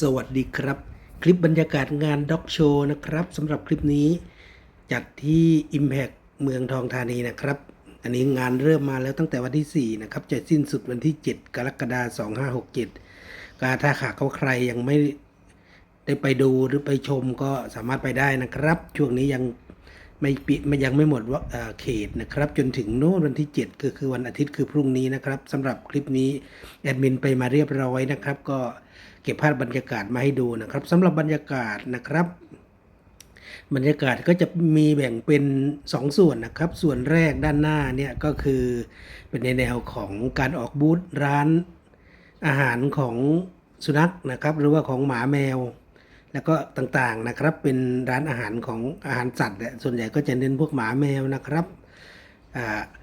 สวัสดีครับ คลิปบรรยากาศงานด็อกโชว์นะครับสำหรับคลิปนี้จัดที่ Impact เมืองทองธานีนะครับ อันนี้งานเริ่มมาแล้วตั้งแต่วันที่ 4 นะครับ จะสิ้นสุดวันที่ 7 กรกฎาคม2567ก็ถ้าขาเขาใครยังไม่ได้ไปดูหรือไปชมก็สามารถไปได้นะครับ ช่วงนี้ยัง ไม่ปิดมันยังไม่หมดว่าเขตนะครับ จนถึงโน้นวันที่ 7 ก็คือวันอาทิตย์คือพรุ่งนี้นะครับสำหรับคลิปนี้แอดมินไปมาเรียบร้อยนะครับ ก็เก็บภาพบรรยากาศมาให้ดูนะครับสำหรับบรรยากาศนะครับ บรรยากาศก็จะมีแบ่งเป็น 2 ส่วนนะครับ ส่วนแรกด้านหน้าเนี่ยก็คือเป็นในแนวของการออกบูธร้านอาหารของสุนัขนะครับ หรือว่าของหมาแมว แล้วก็ต่างๆนะครับ เป็นร้านอาหารของอาหารสัตว์เนี่ยส่วนใหญ่ก็จะเน้นพวกหมาแมวนะครับ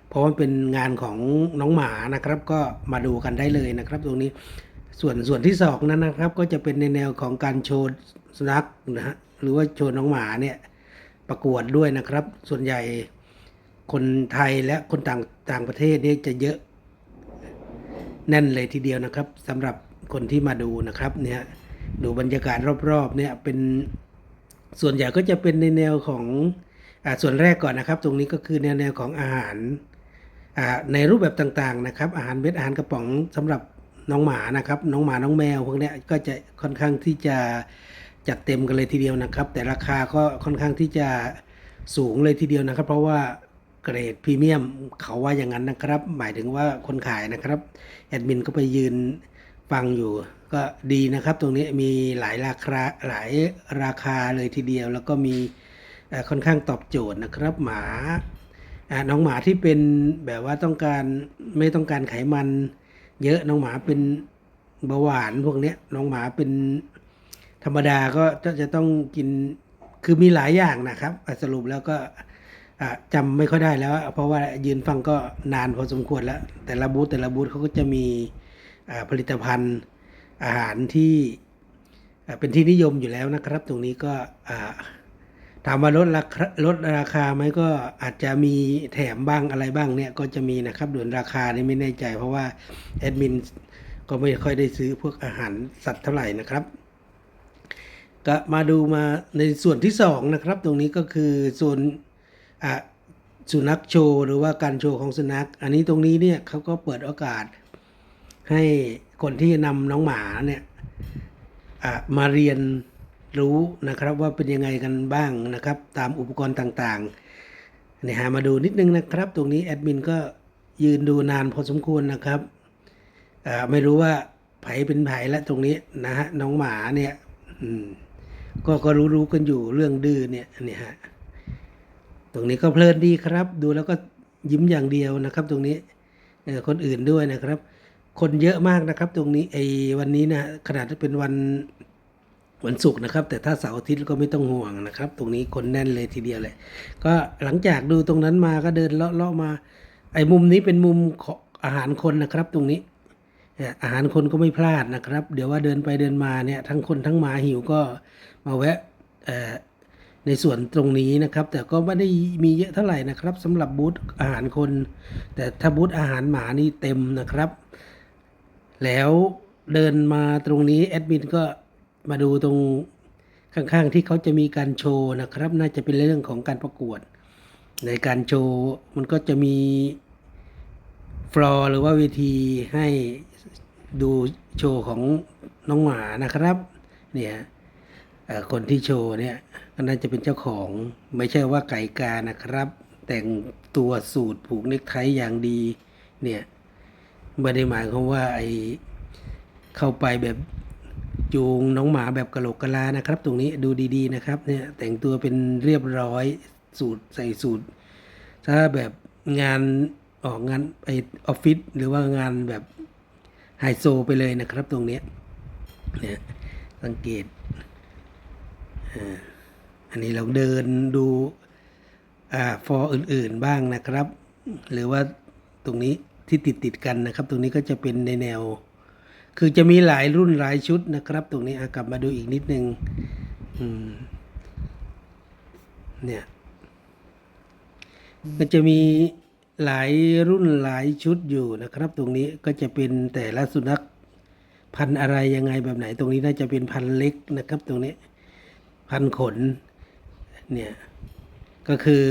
เพราะว่าเป็นงานของน้องหมานะครับ ก็มาดูกันได้เลยนะครับ ตรงนี้ส่วนส่วนที่สองนั้นนะครับ ก็จะเป็นในแนวของการโชว์สุนัขนะฮะหรือว่าโชว์น้องหมาเนี่ยประกวดด้วยนะครับ ส่วนใหญ่คนไทยและคนต่างต่างประเทศนี่จะเยอะแน่นเลยทีเดียวนะครับสำหรับคนที่มาดูนะครับเนี่ย ดูบรรยากาศรอบๆเนี่ยเป็นส่วนใหญ่ก็จะเป็นในแนวของอ่าส่วนแรกก่อนนะครับ ตรงนี้ก็คือแนวแนวของอาหารอ่าในรูปแบบต่างๆนะครับ อาหารเม็ดอาหารกระป๋องสำหรับน้องหมานะครับ น้องหมาน้องแมวพวกเนี้ยก็จะค่อนข้างที่จะจัดเต็มกันเลยทีเดียวนะครับ แต่ราคาก็ค่อนข้างที่จะสูงเลยทีเดียวนะครับ เพราะว่าเกรดพรีเมียมเขาว่าอย่างนั้นนะครับ หมายถึงว่าคนขายนะครับแอดมินก็ไปยืน ฟังอยู่ก็ดีนะครับตรงนี้มีหลายราคาหลายราคาเลยทีเดียว แล้วก็มีค่อนข้างตอบโจทย์นะครับ หมาน้องหมาที่เป็นแบบว่าต้องการไม่ต้องการไขมัน เยอะน้องหมาเป็นเบาหวานพวกเนี้ยน้องหมาเป็นธรรมดาก็จะต้องกินคือมีหลายอย่างนะครับสรุปแล้วก็จำไม่ค่อยได้แล้ว เพราะว่ายืนฟังก็นานพอสมควรแล้ว แต่ละบูธแต่ละบูธเขาก็จะมี ผลิตภัณฑ์อาหารที่เป็นที่นิยมอยู่แล้วนะครับ ตรงนี้ก็ถามว่าลดราคาลดราคาไหมก็อาจจะมีแถมบ้างอะไรบ้างเนี่ยก็จะมีนะครับด่วนราคานี่ไม่แน่ใจ เพราะว่าแอดมินก็ไม่ค่อยได้ซื้อพวกอาหารสัตว์เท่าไหร่นะครับ ก็มาดูมาในส่วนที่สองนะครับตรงนี้ก็คือส่วนสุนัขโชว์หรือว่าการโชว์ของสุนัข อันนี้ตรงนี้เนี่ยเขาก็เปิดโอกาส ให้คนที่นำน้องหมาเนี่ยมาเรียนรู้นะครับว่าเป็นยังไงกันบ้างนะครับ ตามอุปกรณ์ต่างๆเนี่ยหามาดูนิดนึงนะครับ ตรงนี้แอดมินก็ยืนดูนานพอสมควรนะครับไม่รู้ว่าไผเป็นไผและตรงนี้นะฮะน้องหมาเนี่ยก็ก็รู้รู้ๆกันอยู่เรื่องดื้อเนี่ยเนี่ยฮะตรงนี้ก็เพลินดีครับ ดูแล้วก็ยิ้มอย่างเดียวนะครับ ตรงนี้คนอื่นด้วยนะครับ คนเยอะมากนะครับ ตรงนี้ไอ้วันนี้นะขนาดเป็นวันวันศุกร์นะครับ แต่ถ้าเสาร์อาทิตย์ก็ไม่ต้องห่วงนะครับ ตรงนี้คนแน่นเลยทีเดียวเลยก็หลังจากดูตรงนั้นมาก็เดินเลาะเลาะมา ไอ้มุมนี้เป็นมุมของอาหารคนนะครับ ตรงนี้อาหารคนก็ไม่พลาดนะครับ เดี๋ยวว่าเดินไปเดินมาเนี่ยทั้งคนทั้งหมาหิวก็มาแวะในส่วนตรงนี้นะครับ แต่ก็ไม่ได้มีเยอะเท่าไหร่นะครับสำหรับบูธอาหารคน แต่ถ้าบูธอาหารหมานี่เต็มนะครับ แล้วเดินมาตรงนี้แอดมินก็มาดูตรงข้างๆที่เขาจะมีการโชว์นะครับ น่าจะเป็นเรื่องของการประกวด ในการโชว์มันก็จะมีฟลอร์หรือว่าเวทีให้ดูโชว์ของน้องหมานะครับเนี่ยคนที่โชว์เนี่ยก็น่าจะเป็นเจ้าของไม่ใช่ว่าไก่กานะครับ แต่งตัวสูตรผูกเนคไทอย่างดีเนี่ย ไม่ได้หมายความว่าไอเข้าไปแบบจูงน้องหมาแบบกะโหลกกะลานะครับ ตรงนี้ดูดีๆนะครับเนี่ยแต่งตัวเป็นเรียบร้อยสูตรใส่สูตร ถ้าแบบงานออกงานไอออฟฟิศหรือว่างานแบบไฮโซไปเลยนะครับตรงนี้เนี่ยสังเกตอันนี้เราเดินดูอ่าฟอร์อื่นๆบ้างนะครับ หรือว่าตรงนี้ ที่ติดติดกันนะครับ ตรงนี้ก็จะเป็นในแนว คือจะมีหลายรุ่นหลายชุดนะครับ ตรงนี้กลับมาดูอีกนิดนึงเนี่ยก็จะมีหลายรุ่นหลายชุดอยู่นะครับ ตรงนี้ก็จะเป็นแต่ละสุนัขพันธุ์อะไรยังไงแบบไหน ตรงนี้น่าจะเป็นพันธุ์เล็กนะครับ ตรงนี้พันขนเนี่ยก็คือ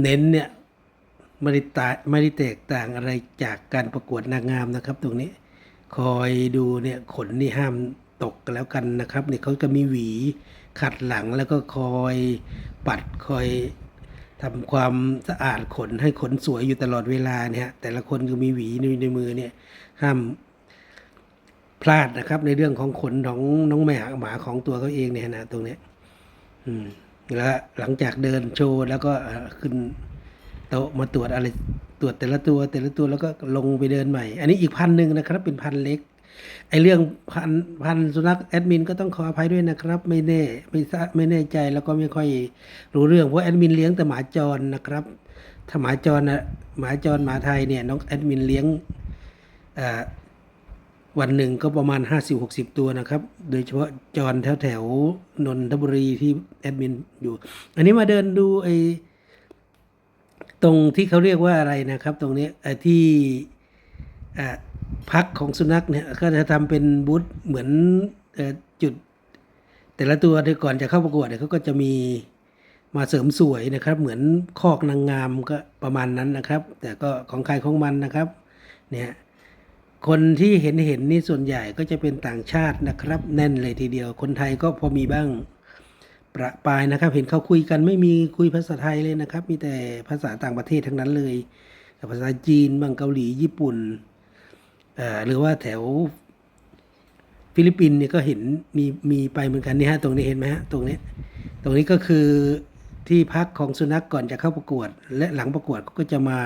เน้นเนี่ย ไม่ได้ตาไม่ได้แตกต่างอะไรจากการประกวดนางงามนะครับ ตรงนี้ คอยดูเนี่ยขนนี่ห้ามตกกันแล้วกันนะครับเนี่ยเขาจะมีหวีขัดหลังแล้วก็คอยปัดคอยทำความสะอาดขนให้ขนสวยอยู่ตลอดเวลาเนี่ยแต่ละคนก็มีหวีในในมือเนี่ยห้ามพลาดนะครับ ในเรื่องของขนของน้องแมวหมาของตัวเขาเองเนี่ยนะตรงนี้ อืมแล้วหลังจากเดินโชว์แล้วก็ขึ้น โต๊ะมาตรวจอะไรตรวจแต่ละตัวแต่ละตัวแล้วก็ลงไปเดินใหม่ อันนี้อีกพันหนึ่งนะครับ เป็นพันเล็กไอเรื่องพันพันสุนัขแอดมินก็ต้องขออภัยด้วยนะครับ ไม่แน่ไม่ทราบไม่แน่ใจแล้วก็ไม่ค่อยรู้เรื่องเพราะแอดมินเลี้ยงแต่หมาจรนะครับถ้าหมาจรนะหมาจรหมาไทยเนี่ยน้องแอดมินเลี้ยงวันหนึ่งก็ประมาณ 50-60 ตัวนะครับ โดยเฉพาะจรแถวแถวนนทบุรีที่แอดมินอยู่ อันนี้มาเดินดูไอ ตรงที่เขาเรียกว่าอะไรนะครับ ตรงนี้ที่พักของสุนัขเนี่ยก็จะทำเป็นบูธเหมือนจุด แต่ละตัวที่ก่อนจะเข้าประกวดเนี่ยเขาก็จะมีมาเสริมสวยนะครับ เหมือนคอกนางงามก็ประมาณนั้นนะครับ แต่ก็ของใครของมันนะครับเนี่ยคนที่เห็นเห็นนี่ส่วนใหญ่ก็จะเป็นต่างชาตินะครับ แน่นเลยทีเดียวคนไทยก็พอมีบ้าง ประปายนะครับ เห็นเขาคุยกันไม่มีคุยภาษาไทยเลยนะครับ มีแต่ภาษาต่างประเทศทั้งนั้นเลยภาษาจีนบางเกาหลีญี่ปุ่นหรือว่าแถวฟิลิปปินส์เนี่ยก็เห็นมีมีไปเหมือนกันนี่ฮะตรงนี้เห็นไหมฮะตรงนี้ ตรงนี้ก็คือที่พักของสุนัขก่อนจะเข้าประกวด และหลังประกวดก็จะมา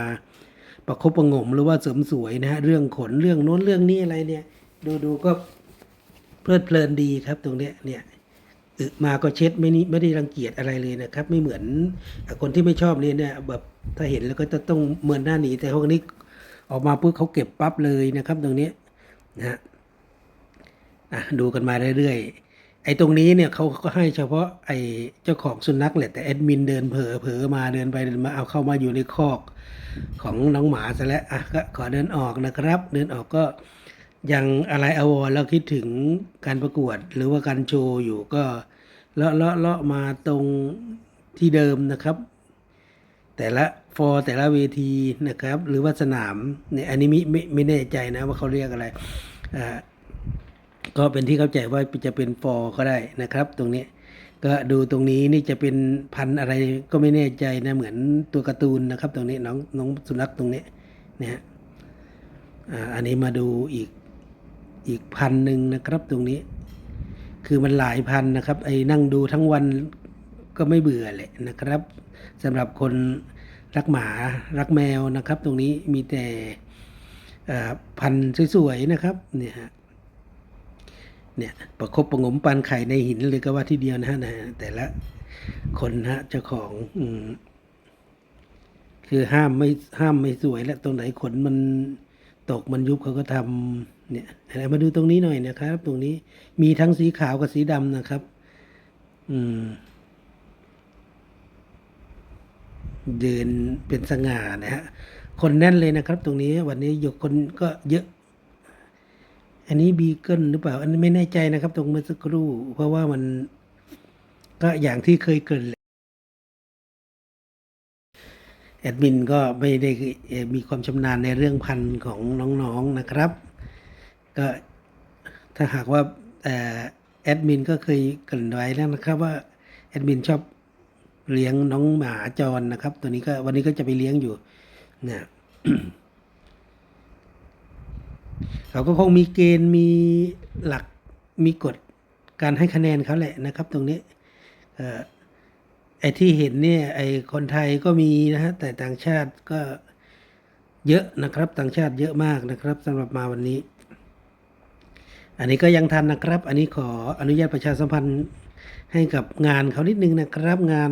ประคบประงมหรือว่าเสริมสวยนะฮะเรื่องขนเรื่องโน้นเรื่องนี้อะไรเนี่ย ดูดูก็เพลิดเพลินดีครับตรงเนี้ยเนี่ย อึมาก็เช็ดไม่นี่ไม่ได้รังเกียจอะไรเลยนะครับ ไม่เหมือนคนที่ไม่ชอบเนี่ยเนี่ยแบบถ้าเห็นแล้วก็จะต้องเมินหน้าหนีแต่พวกนี้ออกมาปุ๊บเขาเก็บปั๊บเลยนะครับ ตรงนี้นะฮะอะดูกันมาเรื่อยๆไอ้ตรงนี้เนี่ยเขาก็ให้เฉพาะไอ้เจ้าของสุนัขแหละแต่แอดมินเดินเผลอเผลอมาเดินไปเดินมาเอาเข้ามาอยู่ในคอกของน้องหมาซะแล้วอะก็ขอเดินออกนะครับ เดินออกก็ ยังอะไรอาวรแล้วคิดถึงการประกวดหรือว่าการโชว์อยู่ก็เลาะเลาะเลาะมาตรงที่เดิมนะครับ แต่ละฟอร์แต่ละเวทีนะครับ หรือว่าสนามเนี่ยอันนี้ไม่ไม่ไม่แน่ใจนะว่าเขาเรียกอะไรอ่าก็เป็นที่เข้าใจว่าจะเป็นฟอร์ก็ได้นะครับ ตรงนี้ก็ดูตรงนี้นี่จะเป็นพันอะไรก็ไม่แน่ใจนะเหมือนตัวการ์ตูนนะครับ ตรงนี้น้องน้องสุนัขตรงนี้นะฮะอ่าอันนี้มาดูอีก อีกพันหนึ่งนะครับตรงนี้ คือมันหลายพันนะครับ ไอ้นั่งดูทั้งวันก็ไม่เบื่อแหละนะครับสำหรับคนรักหมารักแมวนะครับ ตรงนี้มีแต่พันสวยๆนะครับเนี่ยฮะเนี่ยประคบประงมปันไข่ในหินเลยก็ว่าที่เดียวนะฮะนะแต่ละคนฮะเจ้าของอคือห้ามไม่ห้ามไม่สวยแล้วตรงไหนขนมันตกมันยุบเขาก็ทำ เนี่ยอะไรมาดูตรงนี้หน่อยนะครับ ตรงนี้มีทั้งสีขาวกับสีดำนะครับ อืม เดินเป็นสง่านะฮะ คนแน่นเลยนะครับ ตรงนี้วันนี้ยกคนก็เยอะ อันนี้บีเกิลหรือเปล่า อันนี้ไม่แน่ใจนะครับ ตรงเมื่อสักครู่ เพราะว่ามันก็อย่างที่เคยเกินแอดมินก็ไม่ได้มีความชำนาญในเรื่องพันธุ์ของน้องๆนะครับ ก็ถ้าหากว่าแอดมินก็เคยกรินไว้แล้วนะครับว่าแอดมินชอบเลี้ยงน้องหมาจรนะครับ ตัวนี้ก็วันนี้ก็จะไปเลี้ยงอยู่เนี่ยเขาก็คงมีเกณฑ์มีหลักมีกฎการให้คะแนนเขาแหละนะครับ ตรงนี้ไอ้ที่เห็นเนี่ยไอ้คนไทยก็มีนะฮะแต่ต่างชาติก็เยอะนะครับ ต่างชาติเยอะมากนะครับสำหรับมาวันนี้ อันนี้ก็ยังทันนะครับ อันนี้ขออนุญาตประชาสัมพันธ์ให้กับงานเขานิดนึงนะครับ งาน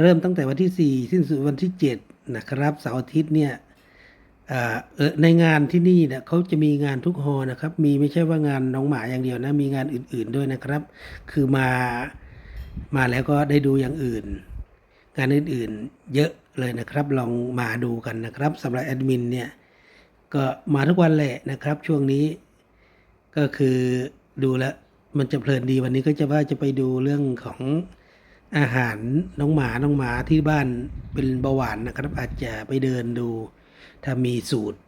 เริ่มตั้งแต่วันที่สี่สิ้นสุดวันที่เจ็ดนะครับเสาร์อาทิตย์เนี่ยในงานที่นี่เนี่ยเขาจะมีงานทุกฮอนะครับ มีไม่ใช่ว่างานน้องหมาอย่างเดียวนะ มีงานอื่น ๆด้วยนะครับ คือมามาแล้วก็ได้ดูอย่างอื่น งานอื่นๆเยอะเลยนะครับ ลองมาดูกันนะครับสำหรับแอดมินเนี่ยก็มาทุกวันแหละนะครับ ช่วงนี้ ก็คือดูแล้วมันจะเพลินดีวันนี้ก็จะว่าจะไปดูเรื่องของอาหารน้องหมาน้องหมาที่บ้านเป็นเบาหวานนะครับอาจจะไปเดินดู ถ้ามีสูตร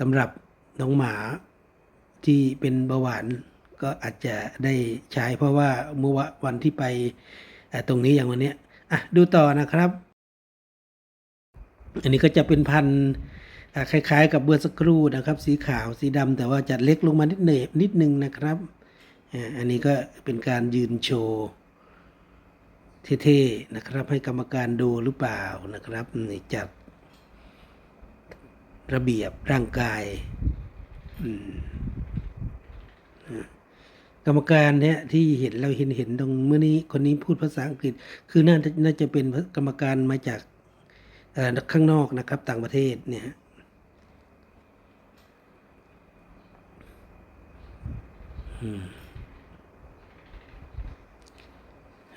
สำหรับน้องหมาที่เป็นเบาหวานก็อาจจะได้ใช้เพราะว่าเมื่อวันที่ไปตรงนี้อย่างวันนี้อะดูต่อนะครับ อันนี้ก็จะเป็นพันธุ์ คล้ายๆ กับเบอร์สักครู่นะครับ สีขาวสีดำแต่ว่าจะเล็กลงมานิดหน่อนิดนึงนะครับอันนี้ก็เป็นการยืนโชว์เท่ๆนะครับ ให้กรรมการดูหรือเปล่านะครับนี่จัดระเบียบร่างกายกรรมการเนี่ยที่เห็นเราเห็นเห็นตรงเมื่อนี้คนนี้พูดภาษาอังกฤษ คือน่าจะน่าจะเป็นกรรมการมาจากข้างนอกนะครับ ต่างประเทศเนี่ยฮะอืม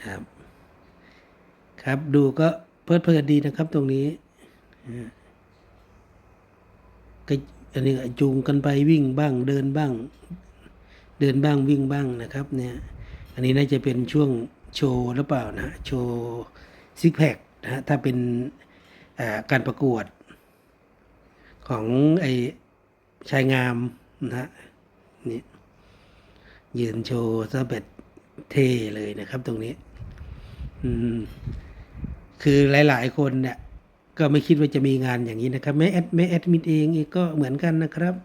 ครับ ครับดูก็เพลิดเพลินดีนะครับตรงนี้ก็อันนี้จูงกันไปวิ่งบ้างเดินบ้าง เดินบ้างวิ่งบ้างนะครับ เนี่ย อันนี้น่าจะเป็นช่วงโชว์หรือเปล่านะโชว์ซิกแพคนะถ้าเป็นการประกวดของไอชายงามนะฮะนี่ ยืนโชว์ซะแบบเท่เลยนะครับ ตรงนี้ อืม คือหลาย ๆ คนเนี่ย ก็ไม่คิดว่าจะมีงานอย่างนี้นะครับแม่แอดแม่แอดมินเองก็เหมือนกันนะครับ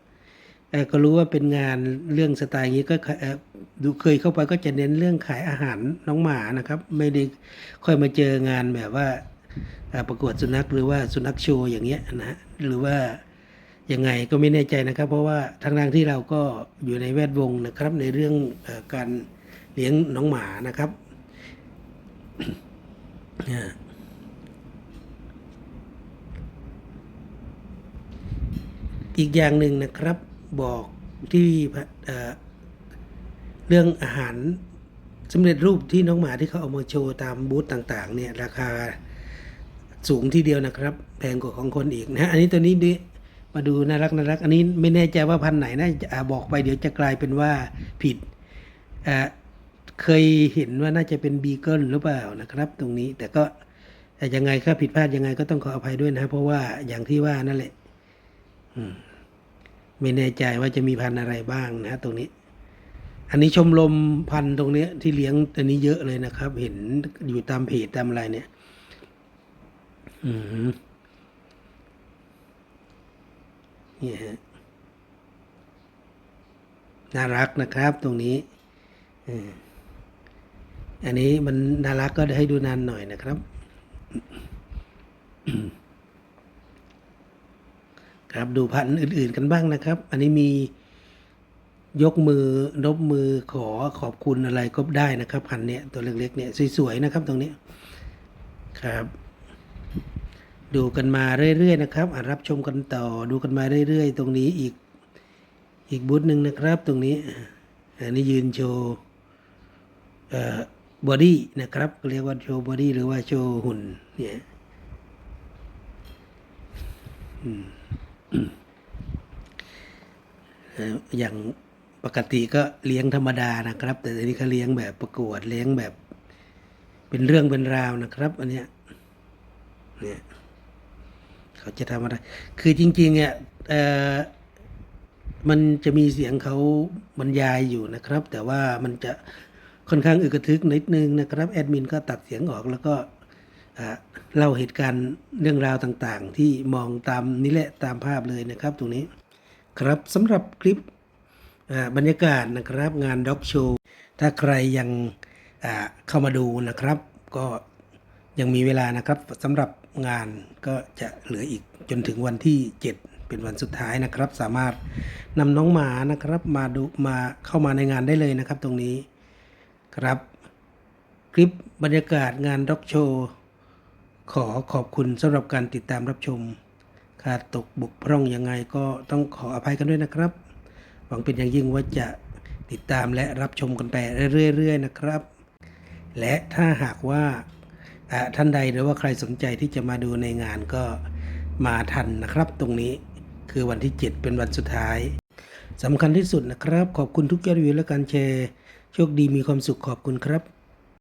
ก็รู้ว่าเป็นงานเรื่องสไตล์นี้ก็เอ่อดูเคยเข้าไปก็จะเน้นเรื่องขายอาหารน้องหมานะครับ ไม่ได้ค่อยมาเจองานแบบว่าอ่าประกวดสุนัขหรือว่าสุนัขโชว์อย่างเงี้ยนะฮะหรือว่า ยังไงก็ไม่แน่ใจนะครับ เพราะว่าทางทางที่เราก็อยู่ในแวดวงนะครับ ในเรื่องอการเลี้ยงน้องหมานะครับอีกอย่างหนึ่งนะครับบอกที่เเรื่องอาหารสำเร็จรูปที่น้องหมาที่เขาเอามาโชว์ตามบูธต่างๆเนี่ยราคาสูงทีเดียวนะครับแพงกว่าของคนอีกนะฮะอันนี้ตัวนี้ดิ มาดูน่ารักน่ารักอันนี้ไม่แน่ใจว่าพันไหนนะบอกไปเดี๋ยวจะกลายเป็นว่าผิดเคยเห็นว่าน่าจะเป็นบีเกิลหรือเปล่านะครับ ตรงนี้แต่ก็แต่ยังไงถ้าผิดพลาดยังไงก็ต้องขออภัยด้วยนะ เพราะว่าอย่างที่ว่านั่นแหละไม่แน่ใจว่าจะมีพันอะไรบ้างนะตรงนี้ อันนี้ชมรมพันตรงนี้ที่เลี้ยงอันนี้เยอะเลยนะครับ เห็นอยู่ตามเพจตามอะไรเนี่ย อืม นี่ฮะน่ารักนะครับตรงนี้อันนี้มันน่ารักก็ให้ดูนานหน่อยนะครับ ครับดูพันธุ์อื่น ๆกันบ้างนะครับ อันนี้มียกมือนบมือขอขอบคุณอะไรก็ได้นะครับพันธุ์เนี้ยตัวเล็กๆเนี่ยสวยๆนะครับตรงนี้ครับ ดูกันมาเรื่อยๆนะครับอะรับชมกันต่อดูกันมาเรื่อยๆ ตรงนี้อีกอีกบูธหนึ่งนะครับ ตรงนี้ อันนี้ยืนโชว์เอ่อบอดี้นะครับเรียกว่าโชว์บอดี้หรือว่าโชว์หุ่นเนี่ยอืมเอ่ออย่างปกติก็เลี้ยงธรรมดานะครับ แต่อันนี้เขาเลี้ยงแบบประกวดเลี้ยงแบบ เป็นเรื่องเป็นราวนะครับ อันเนี้ยเนี่ย เขาจะทำอะไร คือจริงๆเนี่ยเอ่อมันจะมีเสียงเขาบรรยายอยู่นะครับ แต่ว่ามันจะค่อนข้างอึกระทึกนิดนึงนะครับแอดมินก็ตัดเสียงออกแล้วก็เล่าเหตุการณ์เรื่องราวต่างๆ ที่มองตามนี่แหละตามภาพเลยนะครับ ตรงนี้ครับสำหรับคลิปบรรยากาศนะครับ งานด็อกโชว์ถ้าใครยังเข้ามาดูนะครับ ก็ยังมีเวลานะครับสำหรับ งานก็จะเหลืออีกจนถึงวันที่ 7 เป็นวันสุดท้ายนะครับ สามารถนำน้องหมานะครับมาดูมาเข้ามาในงานได้เลยนะครับตรงนี้ครับคลิปบรรยากาศงานด็อกโชว์ ขอขอบคุณสำหรับการติดตามรับชมขาดตกบกพร่องยังไงก็ต้องขออภัยกันด้วยนะครับ หวังเป็นอย่างยิ่งว่าจะติดตามและรับชมกันไปเรื่อยๆนะครับ และถ้าหากว่าอ่า ท่านใดหรือว่าใครสนใจที่จะมาดูในงานก็มาทันนะครับตรงนี้คือวันที่ 7 เป็นวันสุดท้ายสำคัญที่สุดนะครับ ขอบคุณทุกยอดวิวและการแชร์ โชคดีมีความสุขขอบคุณครับ